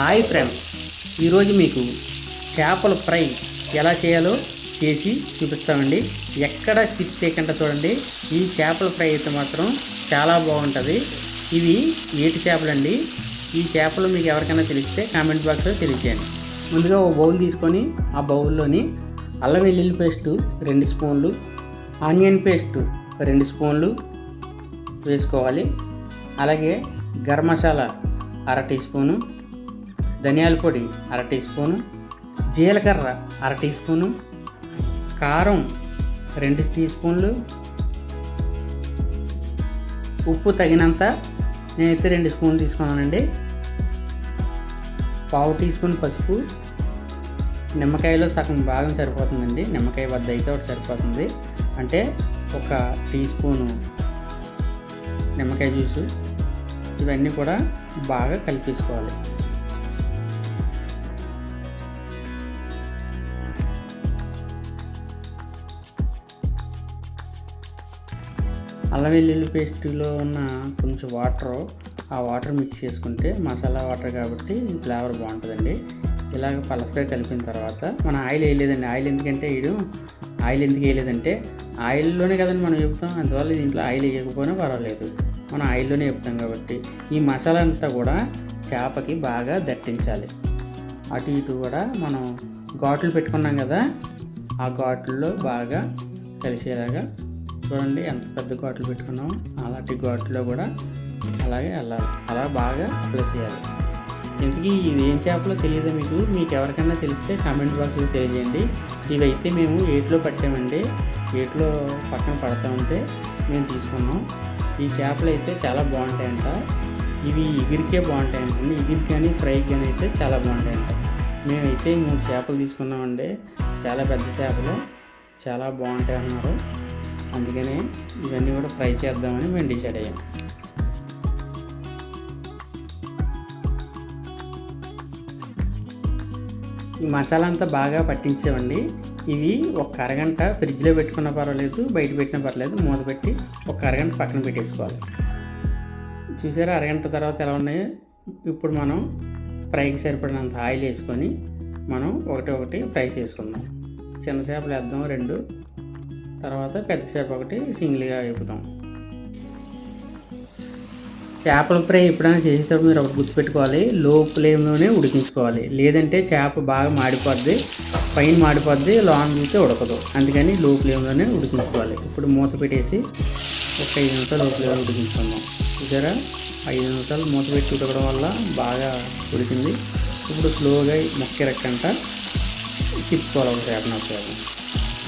Hi friends ఈరోజు మీకు చేపల ఫ్రై ఎలా చేయాలో చేసి చూపిస్తామండి. ఎక్కడ స్కిప్ చేయకుండా చూడండి. ఈ చేపల ఫ్రై అయితే మాత్రం చాలా బాగుంటుంది. ఇవి ఏటి చేపలండి? ఈ చేపలు మీకు ఎవరికైనా తెలిస్తే కామెంట్ బాక్స్లో తెలియజేయండి ముందుగా ఓ బౌల్ తీసుకొని ఆ బౌల్లోని అల్లం వెల్లుల్లి పేస్టు రెండు స్పూన్లు ఆనియన్ పేస్టు రెండు స్పూన్లు వేసుకోవాలి. అలాగే గరం మసాలా అర టీ స్పూను ధనియాల పొడి అర టీ స్పూను జీలకర్ర అర టీ స్పూను కారం రెండు టీ స్పూన్లు. ఉప్పు తగినంత నేనైతే రెండు స్పూన్లు తీసుకున్నానండి. పావు టీ స్పూన్ పసుపు. నిమ్మకాయలో సగం భాగం సరిపోతుందండి. నిమ్మకాయ వద్ద అయితే ఒకటి సరిపోతుంది. అంటే ఒక టీ స్పూను నిమ్మకాయ జ్యూసు. ఇవన్నీ కూడా బాగా కలిపేసుకోవాలి. అల్లం వెల్లుల్లి పేస్ట్లో ఉన్న కొంచెం వాటర్ ఆ వాటర్ మిక్స్ చేసుకుంటే మసాలా వాటర్ కాబట్టి ఫ్లేవర్ బాగుంటుందండి. ఇలాగ పలసగా కలిపిన తర్వాత మన ఆయిల్ వేయలేదండి. ఆయిల్ ఎందుకంటే వేయడం ఆయిల్ ఎందుకు వేయలేదంటే ఆయిల్లోనే కదండి మనం చెప్తాం అందువల్ల దీంట్లో ఆయిల్ వేయకపోయినా పర్వాలేదు. మనం ఆయిల్లోనే చెప్తాం కాబట్టి ఈ మసాలా అంతా కూడా చేపకి బాగా దట్టించాలి. అటు ఇటు కూడా మనం ఘాట్లు పెట్టుకున్నాం కదా ఆ ఘాట్లలో బాగా కలిసేలాగా చూడండి ఎంత పెద్ద ఘాట్లు పెట్టుకున్నామో అలాంటి ఘాట్లో కూడా అలాగే వెళ్ళాలి. అలా బాగా ప్లస్ చేయాలి. ఇంతకీ ఇది ఏం చేపలో తెలియదు మీకు? మీకు ఎవరికైనా తెలిస్తే కామెంట్ బాక్స్లో తెలియజేయండి. ఇవైతే మేము ఏట్లో పట్టామండి. ఏట్లో పక్కన పడతా ఉంటే మేము తీసుకున్నాం. ఈ చేపలు అయితే చాలా బాగుంటాయంట. ఇవి ఇగిరికే బాగుంటాయంటండి ఇగిరి కానీ ఫ్రై కానీ అయితే చాలా బాగుంటాయంట. మేమైతే మూడు చేపలు తీసుకున్నామండి. చాలా పెద్ద చేపలు. చాలా బాగుంటాయి అన్నారు అందుకనే ఇవన్నీ కూడా ఫ్రై చేద్దామని మేము డిసైడ్ అయ్యాం. ఈ మసాలా అంతా బాగా పట్టించామండి. ఇవి ఒక అరగంట ఫ్రిడ్జ్లో పెట్టుకున్నా పర్వాలేదు బయట పెట్టినా పర్వాలేదు మూత పెట్టి ఒక అరగంట పక్కన పెట్టేసుకోవాలి. చూసారా అరగంట తర్వాత ఎలా ఉన్నాయో? ఇప్పుడు మనం ఫ్రైకి సరిపడినంత ఆయిల్ వేసుకొని మనం ఒకటి ఒకటి ఫ్రై చేసుకుందాం. చిన్న చేపలు వేద్దాం రెండు. తర్వాత పెద్ద చేప ఒకటి సింగిల్గా వేపుతాం చేపల ఫ్రై ఎప్పుడైనా చేసేటప్పుడు మీరు ఒకటి గుర్తుపెట్టుకోవాలి లో ఫ్లేమ్లోనే ఉడికించుకోవాలి. లేదంటే చేప బాగా మాడిపోద్ది పైన మాడిపోద్ది లాంగ్ చూస్తే ఉడకదు. అందుకని లో ఫ్లేమ్లోనే ఉడికించుకోవాలి. ఇప్పుడు మూత పెట్టేసి ఒక ఐదు నిమిషాలు లో ఫ్లేమ్లో ఉడికించుకుందాం. చూసారా? ఐదు నిమిషాలు మూత పెట్టి ఉడకడం వల్ల బాగా ఉడికింది. ఇప్పుడు స్లోగా మొక్క ఎరక్కంట తిప్పుకోవాలి ఒక చేప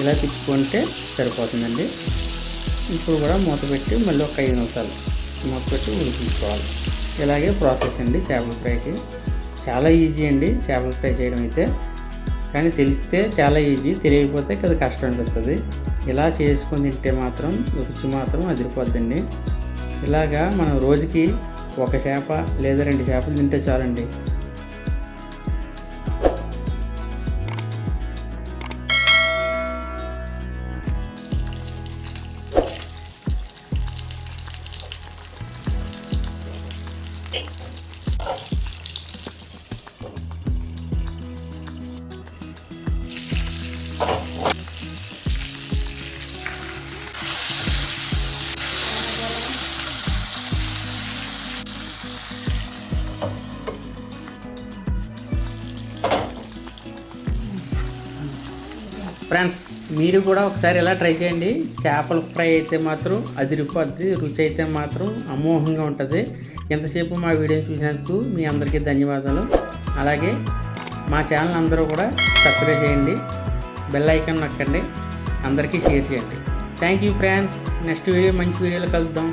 ఇలా తిప్పుకుంటే సరిపోతుందండి. ఇప్పుడు కూడా మూత పెట్టి మళ్ళీ ఒక ఐదు నిమిషాలు మూత పెట్టి ఉడికించుకోవాలి. ఇలాగే ప్రాసెస్ అండి చేపల ఫ్రైకి. చాలా ఈజీ అండి చేపల ఫ్రై చేయడం అయితే. కానీ తెలిస్తే చాలా ఈజీ తెలియకపోతే కదా కష్టం అనిపిస్తుంది. ఇలా చేసుకొని తింటే మాత్రం రుచి మాత్రం అదిరిపోద్దండి. ఇలాగా మనం రోజుకి ఒక చేప లేదా రెండు చేపలు తింటే చాలండి. ఫ్రెండ్స్ మీరు కూడా ఒకసారి ఇలా ట్రై చేయండి. చేపల ఫ్రై అయితే మాత్రం అదిరిపోద్ది రుచి అయితే మాత్రం అమోఘంగా ఉంటుంది. ఎంతసేపు మా వీడియో చూసినందుకు మీ అందరికీ ధన్యవాదాలు. అలాగే మా ఛానల్ అందరూ కూడా సబ్స్క్రైబ్ చేయండి బెల్ ఐకాన్ నొక్కండి అందరికీ షేర్ చేయండి. Thank you friends next video మంచి వీడియోలో కలుద్దాం.